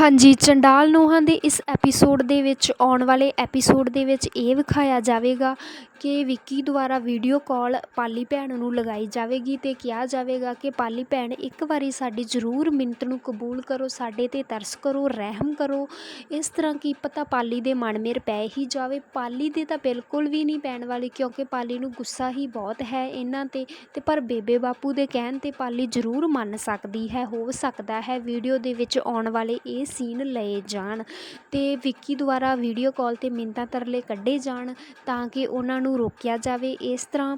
ਹਾਂਜੀ, ਚੰਡਾਲ ਨੋਹਾਂ ਦੇ ਇਸ ਐਪੀਸੋਡ ਦੇ ਵਿੱਚ, ਆਉਣ ਵਾਲੇ ਐਪੀਸੋਡ ਦੇ ਵਿੱਚ ਇਹ ਵਿਖਾਇਆ ਜਾਵੇਗਾ ਕਿ ਵਿੱਕੀ ਦੁਆਰਾ ਵੀਡੀਓ ਕਾਲ ਪਾਲੀ ਭੈਣ ਨੂੰ ਲਗਾਈ ਜਾਵੇਗੀ ਅਤੇ ਕਿਹਾ ਜਾਵੇਗਾ ਕਿ ਪਾਲੀ ਭੈਣ ਇੱਕ ਵਾਰੀ ਸਾਡੀ ਜ਼ਰੂਰ ਮਿੰਨਤ ਨੂੰ ਕਬੂਲ ਕਰੋ, ਸਾਡੇ 'ਤੇ ਤਰਸ ਕਰੋ, ਰਹਿਮ ਕਰੋ। ਇਸ ਤਰ੍ਹਾਂ ਕੀ ਪਤਾ ਪਾਲੀ ਦੇ ਮਨ ਮੇਰ ਪੈ ਹੀ ਜਾਵੇ। ਪਾਲੀ ਦੇ ਤਾਂ ਬਿਲਕੁਲ ਵੀ ਨਹੀਂ ਪੈਣ ਵਾਲੀ ਕਿਉਂਕਿ ਪਾਲੀ ਨੂੰ ਗੁੱਸਾ ਹੀ ਬਹੁਤ ਹੈ ਇਹਨਾਂ 'ਤੇ ਤੇ ਪਰ ਬੇਬੇ ਬਾਪੂ ਦੇ ਕਹਿਣ 'ਤੇ ਪਾਲੀ ਜ਼ਰੂਰ ਮੰਨ ਸਕਦੀ ਹੈ, ਹੋ ਸਕਦਾ ਹੈ। ਵੀਡੀਓ ਦੇ ਵਿੱਚ ਆਉਣ ਵਾਲੇ ਇਹ ਸੀਨ ਲਏ ਜਾਣ ਅਤੇ ਵਿੱਕੀ ਦੁਆਰਾ ਵੀਡੀਓ ਕਾਲ 'ਤੇ ਮਿੰਨਤਾਂ ਤਰਲੇ ਕੱਢੇ ਜਾਣ ਤਾਂ ਕਿ ਉਹਨਾਂ ਨੂੰ ਰੋਕਿਆ ਜਾਵੇ। ਇਸ ਤਰ੍ਹਾਂ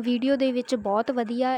ਵੀਡੀਓ ਦੇ ਵਿੱਚ ਬਹੁਤ ਵਧੀਆ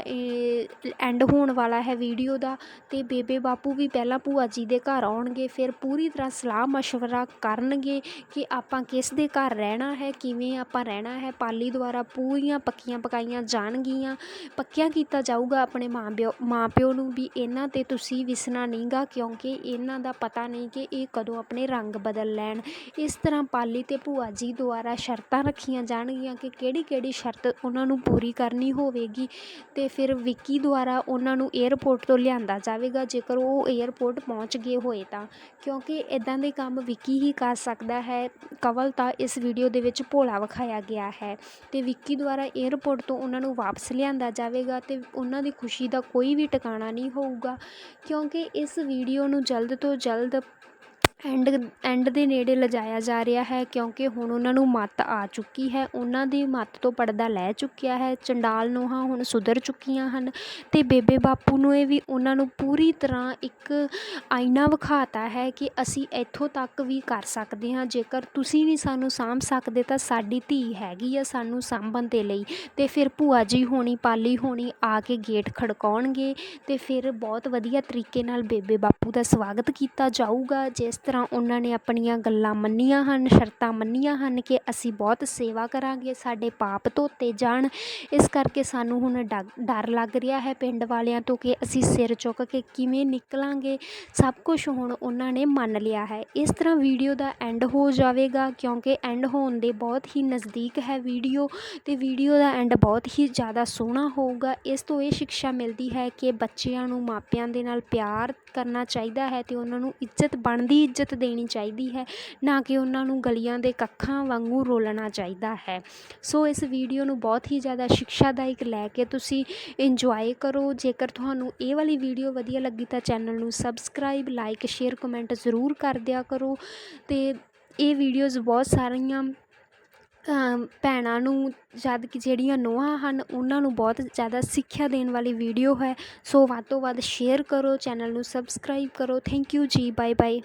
ਐਂਡ ਹੋਣ ਵਾਲਾ ਹੈ ਵੀਡੀਓ ਦਾ ਅਤੇ ਬੇਬੇ ਬਾਪੂ ਵੀ ਪਹਿਲਾਂ ਭੂਆ ਜੀ ਦੇ ਘਰ ਆਉਣਗੇ, ਫਿਰ ਪੂਰੀ ਤਰ੍ਹਾਂ ਸਲਾਹ ਮਸ਼ਵਰਾ ਕਰਨਗੇ ਕਿ ਆਪਾਂ ਕਿਸ ਦੇ ਘਰ ਰਹਿਣਾ ਹੈ, ਕਿਵੇਂ ਆਪਾਂ ਰਹਿਣਾ ਹੈ। ਪਾਲੀ ਦੁਆਰਾ ਪੂਰੀਆਂ ਪੱਕੀਆਂ ਪਕਾਈਆਂ ਜਾਣਗੀਆਂ। ਪੱਕਿਆਂ ਕੀਤਾ ਜਾਊਗਾ ਆਪਣੇ ਮਾਂ ਪਿਓ ਮਾਂ ਪਿਓ ਨੂੰ ਵੀ। ਇਹਨਾਂ 'ਤੇ ਤੁਸੀਂ ਵਿਸਣਾ ਨਹੀਂਗਾ ਕਿਉਂਕਿ ਇਹਨਾਂ ਦਾ ਪਤਾ ਨਹੀਂ ਕਿ ਇਹ ਕਦੋਂ ਆਪਣੇ ਰੰਗ ਬਦਲ ਲੈਣ। ਇਸ ਤਰ੍ਹਾਂ ਪਾਲੀ ਅਤੇ ਭੂਆ ਜੀ ਦੁਆਰਾ ਸ਼ਰਤਾਂ ਰੱਖੀਆਂ ਜਾਣਗੀਆਂ ਕਿ ਕਿਹੜੀ ਕਿਹੜੀ ਸ਼ਰਤ ਉਹਨਾਂ ਨੂੰ ਪੂਰੀ ਕਰਨੀ ਹੋਵੇਗੀ ਅਤੇ ਫਿਰ ਵਿੱਕੀ ਦੁਆਰਾ ਉਹਨਾਂ ਨੂੰ ਏਅਰਪੋਰਟ ਤੋਂ ਲਿਆਂਦਾ ਜਾਵੇਗਾ। ਜੇਕਰ ਉਹ ਏਅਰਪੋਰਟ ਪਹੁੰਚ ਗਏ ਹੋਏ ਤਾਂ। ਕਿਉਂਕਿ ਇੱਦਾਂ ਦੇ ਕੰਮ ਵਿੱਕੀ ਹੀ ਕਰ ਸਕਦਾ ਹੈ। ਕਵਲ ਤਾਂ ਇਸ ਵੀਡੀਓ ਦੇ ਵਿੱਚ ਭੋਲਾ ਵਿਖਾਇਆ ਗਿਆ ਹੈ ਅਤੇ ਵਿੱਕੀ ਦੁਆਰਾ ਏਅਰਪੋਰਟ ਤੋਂ ਉਹਨਾਂ ਨੂੰ ਵਾਪਸ ਲਿਆਂਦਾ ਜਾਵੇਗਾ ਅਤੇ ਉਹਨਾਂ ਦੀ ਖੁਸ਼ੀ ਦਾ ਕੋਈ ਵੀ ਟਿਕਾਣਾ ਨਹੀਂ ਹੋਊਗਾ। ਕਿਉਂਕਿ ਇਸ ਵੀਡੀਓ ਨੂੰ ਜਲਦ ਤੋਂ ਜਲਦ all the ਐਂਡ ਐਂਡ ਦੇ ਨੇੜੇ ਲਿਜਾਇਆ ਜਾ ਰਿਹਾ ਹੈ ਕਿਉਂਕਿ ਹੁਣ ਉਹਨਾਂ ਨੂੰ ਮੱਤ ਆ ਚੁੱਕੀ ਹੈ। ਉਹਨਾਂ ਦੀ ਮੱਤ ਤੋਂ ਪਰਦਾ ਲੈ ਚੁੱਕਿਆ ਹੈ। ਚੰਡਾਲ ਨੋਹਾਂ ਹੁਣ ਸੁਧਰ ਚੁੱਕੀਆਂ ਹਨ ਅਤੇ ਬੇਬੇ ਬਾਪੂ ਨੂੰ ਇਹ ਵੀ ਉਹਨਾਂ ਨੂੰ ਪੂਰੀ ਤਰ੍ਹਾਂ ਇੱਕ ਆਈਨਾ ਵਿਖਾਤਾ ਹੈ ਕਿ ਅਸੀਂ ਇੱਥੋਂ ਤੱਕ ਵੀ ਕਰ ਸਕਦੇ ਹਾਂ। ਜੇਕਰ ਤੁਸੀਂ ਨਹੀਂ ਸਾਨੂੰ ਸਾਂਭ ਸਕਦੇ ਤਾਂ ਸਾਡੀ ਧੀ ਹੈਗੀ ਆ ਸਾਨੂੰ ਸਾਂਭਣ ਦੇ ਲਈ। ਅਤੇ ਫਿਰ ਭੂਆ ਜੀ ਹੋਣੀ, ਪਾਲੀ ਹੋਣੀ ਆ ਕੇ ਗੇਟ ਖੜਕਾਉਣਗੇ ਅਤੇ ਫਿਰ ਬਹੁਤ ਵਧੀਆ ਤਰੀਕੇ ਨਾਲ ਬੇਬੇ ਬਾਪੂ ਦਾ ਸਵਾਗਤ ਕੀਤਾ ਜਾਊਗਾ। ਜਿਸ ਤਰ੍ਹਾਂ ਉਹਨਾਂ ਨੇ ਆਪਣੀਆਂ ਗੱਲਾਂ ਮੰਨੀਆਂ ਹਨ, ਸ਼ਰਤਾਂ ਮੰਨੀਆਂ ਹਨ ਕਿ ਅਸੀਂ ਬਹੁਤ ਸੇਵਾ ਕਰਾਂਗੇ, ਸਾਡੇ ਪਾਪ ਧੋਤੇ ਜਾਣ। ਇਸ ਕਰਕੇ ਸਾਨੂੰ ਹੁਣ ਡਰ ਲੱਗ ਰਿਹਾ ਹੈ ਪਿੰਡ ਵਾਲਿਆਂ ਤੋਂ ਕਿ ਅਸੀਂ ਸਿਰ ਚੁੱਕ ਕੇ ਕਿਵੇਂ ਨਿਕਲਾਂਗੇ। ਸਭ ਕੁਝ ਹੁਣ ਉਹਨਾਂ ਨੇ ਮੰਨ ਲਿਆ ਹੈ। ਇਸ ਤਰ੍ਹਾਂ ਵੀਡੀਓ ਦਾ ਐਂਡ ਹੋ ਜਾਵੇਗਾ ਕਿਉਂਕਿ ਐਂਡ ਹੋਣ ਦੇ ਬਹੁਤ ਹੀ ਨਜ਼ਦੀਕ ਹੈ ਵੀਡੀਓ ਅਤੇ ਵੀਡੀਓ ਦਾ ਐਂਡ ਬਹੁਤ ਹੀ ਜ਼ਿਆਦਾ ਸੋਹਣਾ ਹੋਊਗਾ। ਇਸ ਤੋਂ ਇਹ ਸਿੱਖਿਆ ਮਿਲਦੀ ਹੈ ਕਿ ਬੱਚਿਆਂ ਨੂੰ ਮਾਪਿਆਂ ਦੇ ਨਾਲ ਪਿਆਰ ਕਰਨਾ ਚਾਹੀਦਾ ਹੈ ਅਤੇ ਉਹਨਾਂ ਨੂੰ ਇੱਜ਼ਤ ਬਣਦੀ ਇੱਜ਼ਤ ਦੇਣੀ ਚਾਹੀਦੀ ਹੈ, ਨਾ ਕਿ ਉਹਨਾਂ ਨੂੰ ਗਲੀਆਂ ਦੇ ਕੱਖਾਂ ਵਾਂਗੂ ਰੋਲਣਾ ਚਾਹੀਦਾ ਹੈ। ਸੋ ਇਸ ਵੀਡੀਓ ਨੂੰ ਬਹੁਤ ਹੀ ਜ਼ਿਆਦਾ ਸਿੱਖਿਆਦਾਇਕ ਲੈ ਕੇ ਤੁਸੀਂ ਇੰਜੋਏ ਕਰੋ। ਜੇਕਰ ਤੁਹਾਨੂੰ ਇਹ ਵਾਲੀ ਵੀਡੀਓ ਵਧੀਆ ਲੱਗੀ ਤਾਂ ਚੈਨਲ ਨੂੰ ਸਬਸਕ੍ਰਾਈਬ ਲਾਈਕ ਸ਼ੇਅਰ ਕਮੈਂਟ ਜ਼ਰੂਰ ਕਰ ਦਿਆ ਕਰੋ। ਅਤੇ ਇਹ ਵੀਡੀਓਜ਼ ਬਹੁਤ ਸਾਰੀਆਂ ਭੈਣਾਂ ਨੂੰ, ਜਦ ਕਿ ਜਿਹੜੀਆਂ ਨੋਹਾਂ ਹਨ, ਉਹਨਾਂ ਨੂੰ ਬਹੁਤ ਜ਼ਿਆਦਾ ਸਿੱਖਿਆ ਦੇਣ ਵਾਲੀ ਵੀਡੀਓ ਹੈ। ਸੋ ਵੱਧ ਤੋਂ ਵੱਧ ਸ਼ੇਅਰ ਕਰੋ, ਚੈਨਲ ਨੂੰ ਸਬਸਕ੍ਰਾਈਬ ਕਰੋ। Thank you ji bye bye